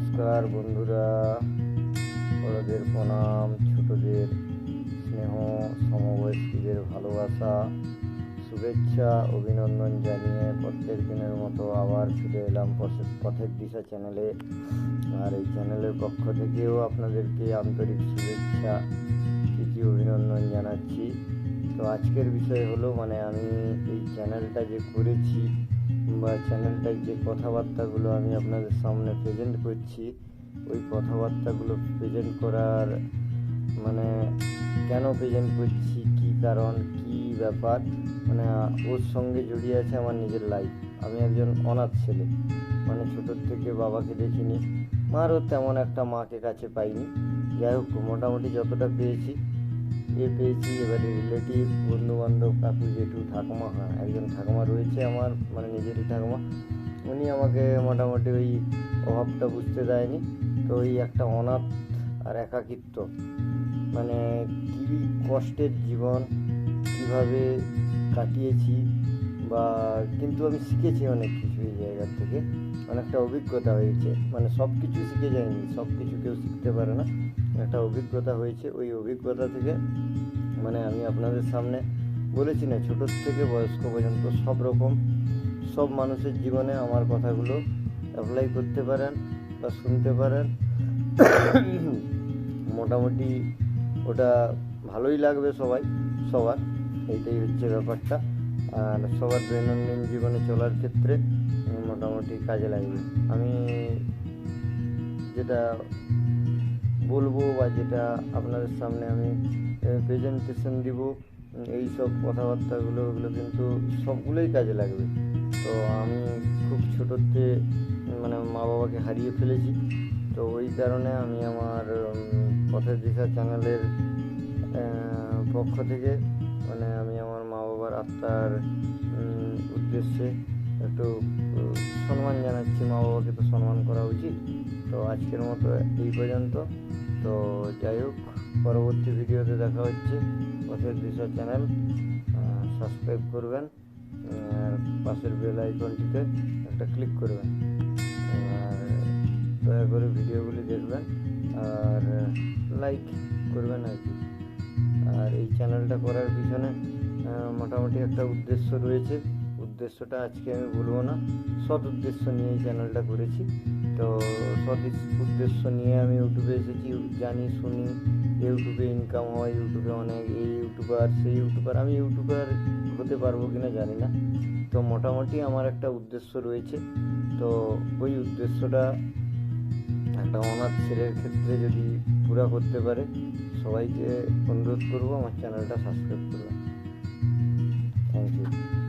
নমস্কার বন্ধুরা। বড়দের প্রণাম, ছোটদের স্নেহ, সমবয়স্কীদের ভালোবাসা, শুভেচ্ছা, অভিনন্দন জানিয়ে প্রত্যেক দিনের মতো আবার ফিরে এলাম পথে- পথের দিশা চ্যানেলে। আর এই চ্যানেলের পক্ষ থেকেও আপনাদেরকে আন্তরিক শুভেচ্ছা, প্রীতি, অভিনন্দন জানাচ্ছি। তো আজকের বিষয় হলো মানে আমি এই চ্যানেলটা যে করেছি বা চ্যানেলটায় যে কথাবার্তাগুলো আমি আপনাদের সামনে প্রেজেন্ট করছি, ওই কথাবার্তাগুলো প্রেজেন্ট করার মানে কেন প্রেজেন্ট করছি, কি কারণ, কি ব্যাপার মানে ওর সঙ্গে জড়িয়ে আছে আমার নিজের লাইফ আমি একজন অনাথ ছেলে মানে ছোটোর থেকে বাবাকে দেখিনি, মারও তেমন একটা মাকে কাছে পাইনি। যাই হোক, মোটামুটি যতটা পেয়েছি এ পেয়েছি, এবারে রিলেটিভ বন্ধু বান্ধব কাকু জেঠু, ঠাকুমা হ্যাঁ একজন ঠাকুমা রয়েছে আমার মানে নিজেরই ঠাকুমা। উনি আমাকে মোটামুটি ওই অভাবটা বুঝতে দেয়নি। তো ওই একটা অনাথ আর একাকিত্ব। মানে কী কষ্টের জীবন, কীভাবে কাটিয়েছি বা কিন্তু আমি শিখেছি অনেক কিছু এই জায়গার থেকে। অনেকটা অভিজ্ঞতা হয়েছে। মানে সব কিছু শিখে যায়নি সব কিছু কেউ শিখতে পারে না। একটা অভিজ্ঞতা হয়েছে। ওই অভিজ্ঞতা থেকে মানে আমি আপনাদের সামনে বলেছি না ছোটোর থেকে বয়স্ক পর্যন্ত সব রকম, সব মানুষের জীবনে আমার কথাগুলো অ্যাপ্লাই করতে পারেন বা শুনতে পারেন। মোটামুটি ওটা ভালোই লাগবে সবাই, সবার। এইটাই হচ্ছে ব্যাপারটা। আর সবার দৈনন্দিন জীবনে চলার ক্ষেত্রে মোটামুটি কাজে লাগবে। আমি যেটা বলব বা যেটা আপনাদের সামনে আমি প্রেজেন্টেশন দিব, এই সব কথাবার্তাগুলো, ওগুলো কিন্তু সবগুলোই কাজে লাগবে। তো আমি খুব ছোটোতে মানে মা বাবাকে হারিয়ে ফেলেছি। তো ওই কারণে আমি আমার পথের দিশা চ্যানেলের পক্ষ থেকে মানে আমি আমার বাবার আত্মার উদ্দেশ্যে একটু সম্মান জানাচ্ছি, মা বাবাকে তো সম্মান করা উচিত। তো আজকের মতো এই পর্যন্ত। তো যাই হোক, পরবর্তী ভিডিওতে দেখা হচ্ছে পথের দিশা চ্যানেল সাবস্ক্রাইব করবেন, আর পাশের বেল আইকনটিতে একটা ক্লিক করবেন। আর দয়া করে ভিডিওগুলি দেখবেন, আর লাইক করবেন আর কি। আর এই চ্যানেলটা করার পিছনে মোটামুটি একটা উদ্দেশ্য রয়েছে। উদ্দেশ্যটা আজকে আমি বলব না, সৎ উদ্দেশ্য নিয়ে চ্যানেলটা করেছি। তো সৎ উদ্দেশ্য নিয়ে আমি ইউটিউবে এসেছি, জানি, শুনি, ইউটিউবে ইনকাম হয়, ইউটিউবে অনেক, এই ইউটিউবার, সেই ইউটিউবার, আমি ইউটিউবার হতে পারব কি না জানি না। তো মোটামুটি আমার একটা উদ্দেশ্য রয়েছে। তো ওই উদ্দেশ্যটা একটা অনাথ ছেলের ক্ষেত্রে যদি পুরা করতে পারে, সবাইকে অনুরোধ করব আমার চ্যানেলটা সাবস্ক্রাইব করবেন। Thank you.